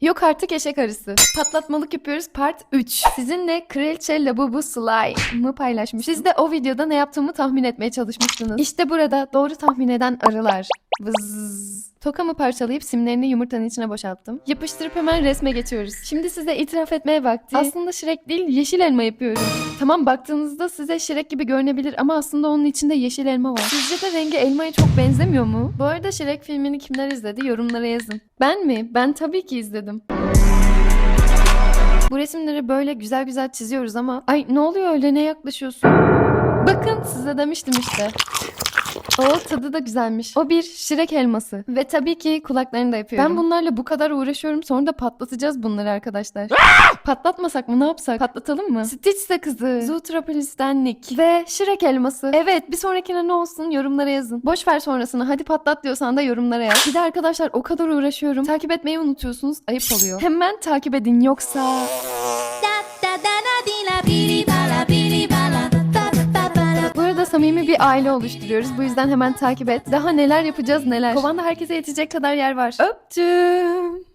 Yok artık eşek arısı. Patlatmalık yapıyoruz part 3. Sizinle Kraliçe Labubu Slime'ı paylaşmıştım. Siz de o videoda ne yaptığımı tahmin etmeye çalışmıştınız. İşte burada doğru tahmin eden arılar. Vızz. Tokamı parçalayıp simlerini yumurtanın içine boşalttım. Yapıştırıp hemen resme geçiyoruz. Şimdi size itiraf etmeye vakti. Aslında Shrek değil yeşil elma yapıyorum. Tamam baktığınızda size Shrek gibi görünebilir ama aslında onun içinde yeşil elma var. Sizce de rengi elmaya çok benzemiyor mu? Bu arada Shrek filmini kimler izledi yorumlara yazın. Ben mi? Ben tabii ki izledim. Bu resimleri böyle güzel güzel çiziyoruz ama ay ne oluyor öyle ne yaklaşıyorsun? Bakın size demiştim işte. O tadı da güzelmiş. O bir şirek elması. Ve tabii ki kulaklarını da yapıyorum. Ben bunlarla bu kadar uğraşıyorum sonra da patlatacağız bunları arkadaşlar. Patlatmasak mı ne yapsak? Patlatalım mı? Stitch sakızı, Zootropolis'ten Nick ve şirek elması. Evet bir sonrakine ne olsun yorumlara yazın. Boş ver sonrasını hadi patlat diyorsan da yorumlara yaz. Bir de arkadaşlar o kadar uğraşıyorum. Takip etmeyi unutuyorsunuz ayıp oluyor. Hemen takip edin yoksa... samimi bir aile oluşturuyoruz. Bu yüzden hemen takip et. Daha neler yapacağız neler. Kovanda herkese yetecek kadar yer var. Öptüm.